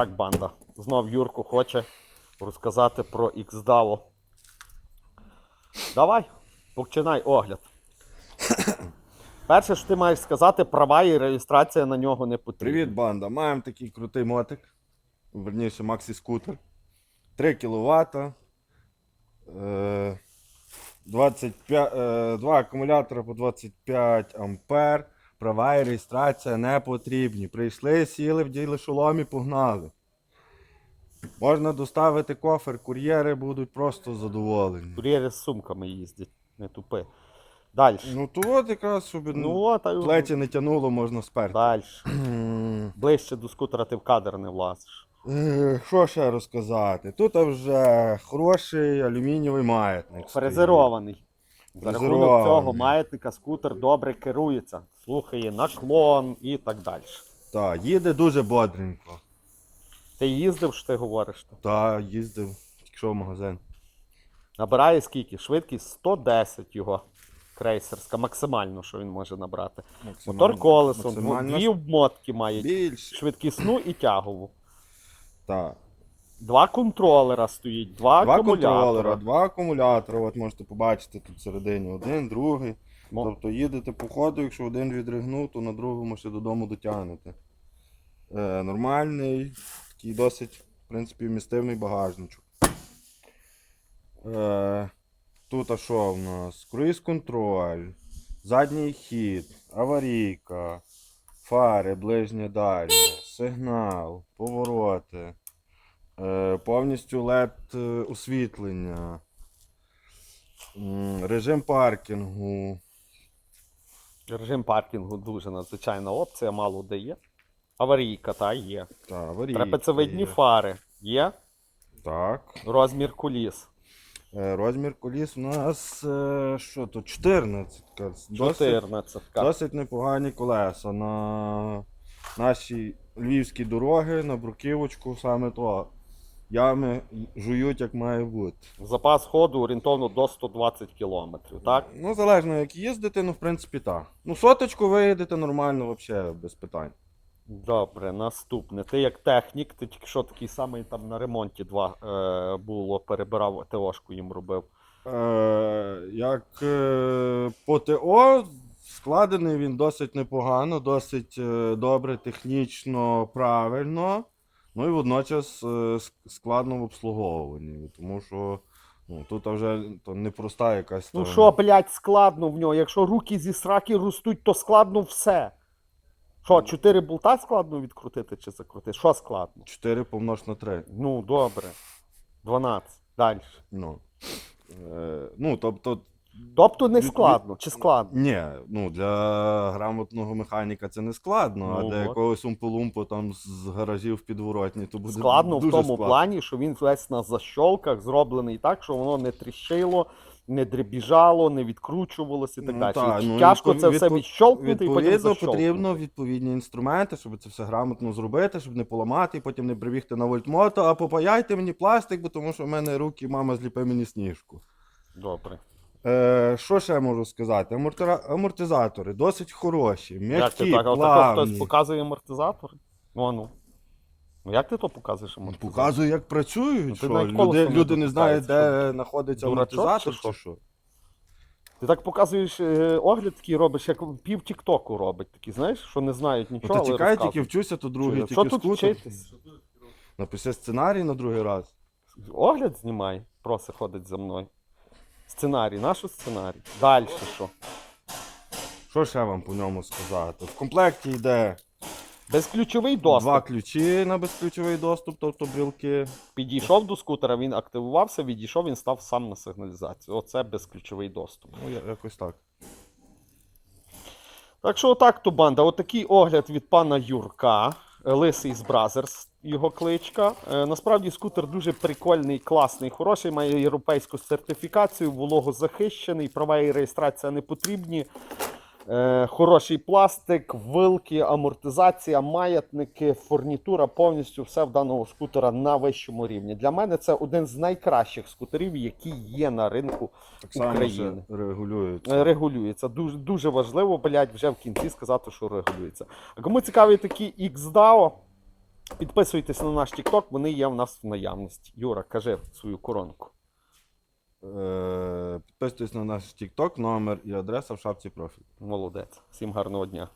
Так, банда. Знов Юрку хоче розказати про XDAO. Давай, починай огляд. Перше, що ти маєш сказати, права і реєстрація на нього не потрібна. Привіт, банда. Маємо такий крутий мотик. Верніше, Максі скутер. 3 кВт. Е, 25, е, два акумулятора по 25 ампер. Права і реєстрація не потрібні. Прийшли, сіли, вділи шолом і погнали. Можна доставити кофер, кур'єри будуть просто задоволені. Кур'єри з сумками їздять, не тупи. Далі. Ну то от якраз, щоб Ну, от, а плечі не тянуло, можна сперти. Далі. Ближче до скутера ти в кадр не влазиш. Е, Що ще розказати? Тут вже хороший алюмінієвий маятник. Фрезерований. За рахунок цього маятника скутер добре керується, слухає наклон і так далі. Так, їде дуже бодренько. Ти їздив, що ти говориш? то? Та їздив, тільки що в магазин. Набирає скільки? Швидкість 110 його крейсерська, максимально, що він може набрати. Мотор колесом, ну, максимально дві обмотки має, більше. швидкісну і тягову. Так. Два контролера стоїть, два, Два акумулятора. контролера, два акумулятора. От можете побачити тут всередині один, другий. Тобто їдете по ходу, якщо один відригнув, то на другому ще додому дотягнете. Е, нормальний, такий досить, в принципі, вмістивний багажничок. Е, тут а що в нас? Круїз-контроль, задній хід, аварійка, фари, ближнє дальнє, сигнал, повороти, е, повністю LED е, освітлення, режим паркінгу. Режим паркінгу дуже надзвичайна опція, мало де є. Аварійка, та є. Та, аварійка Трапецевидні є. фари є. Так. Розмір куліс. Е, Розмір коліс у нас е, що тут? 14. Досить, 14. досить непогані колеса. На наші львівські дороги, на бруківочку, саме то. Ями жують, як має бути. Запас ходу орієнтовно до 120 км, так? Ну, залежно як їздити, ну, в принципі, так. Ну, соточку виїдете нормально, взагалі, без питань. Добре, наступне. Ти як технік, ти тільки що такий самий там на ремонті два е, було, перебирав ТОшку їм робив. Е, як е, по ТО, складений він досить непогано, досить е, добре, технічно, правильно. Ну і водночас е, складно в обслуговуванні, тому що ну, тут вже то непроста якась. Ну що, блядь, складно в нього? Якщо руки зі сраки ростуть, то складно все. Що, чотири болта складно відкрутити чи закрутити? Що складно? 4 помнож на 3. Ну, добре. 12. Далі. Ну, е, ну тобто, Тобто не складно, чи складно? ні, ну, для грамотного механіка це не складно, Ну, а для от. якогось умпу-лумпу там з гаражів в підворотні, то буде Складно в дуже тому складно. плані, що він весь на защолках зроблений так, що воно не тріщило, не дребіжало, не відкручувалося і так Ну, далі. та, ну, Тяжко відпов- це все відпов- відщолкнути і потім Відповідно, защолкнути. потрібно відповідні інструменти, щоб це все грамотно зробити, щоб не поламати і потім не прибігти на вольтмото, а попаяйте мені пластик, бо тому що в мене руки мама зліпе мені сніжку. Добре. Е, що ще я можу сказати? Амортира... Амортизатори досить хороші, Як ти так? А отако плавні. хтось показує амортизатори? Ну, ну. Ну як ти то показуєш амортизатор? Показую, як Ну, працюють. ти що? навіть Люди, не люди не знають, де знаходиться Дурачок амортизатор, чи що? чи що? Ти так показуєш е, огляд такий робиш, як пів Тіктоку робить. Такі, знаєш, що не знають нічого. От але чекай, тільки розказують. вчуся, то другий тільки тут скутер. вчитись? Напиши сценарій на другий раз. Огляд знімай, проси ходить за мною. Сценарій, наш сценарій. Далі що? Що ще вам по ньому сказати? В комплекті йде Безключовий доступ. Два ключі на безключовий доступ, тобто брілки. Підійшов до скутера, він активувався, відійшов, він став сам на сигналізацію. Оце безключовий доступ. Ну, я- якось так. Так що отак то банда. Отакий огляд від пана Юрка. е, Лисий з Бразерс, його кличка. Е, насправді скутер дуже прикольний, класний, хороший, має європейську сертифікацію, вологозахищений, права і реєстрація не потрібні. Е, хороший пластик, вилки, амортизація, маятники, фурнітура, повністю все в даного скутера на вищому рівні. Для мене це один з найкращих скутерів, які є на ринку Так само України. регулюється. Е, Регулюється. Дуже, дуже важливо, блядь, вже в кінці сказати, що регулюється. А кому цікавий такий XDAO, Підписуйтесь на наш TikTok, вони є в нас в наявності. Юра, кажи свою коронку. Е, Підписуйтесь на наш TikTok, номер і адреса в шапці профіль. Молодець. Всім гарного дня.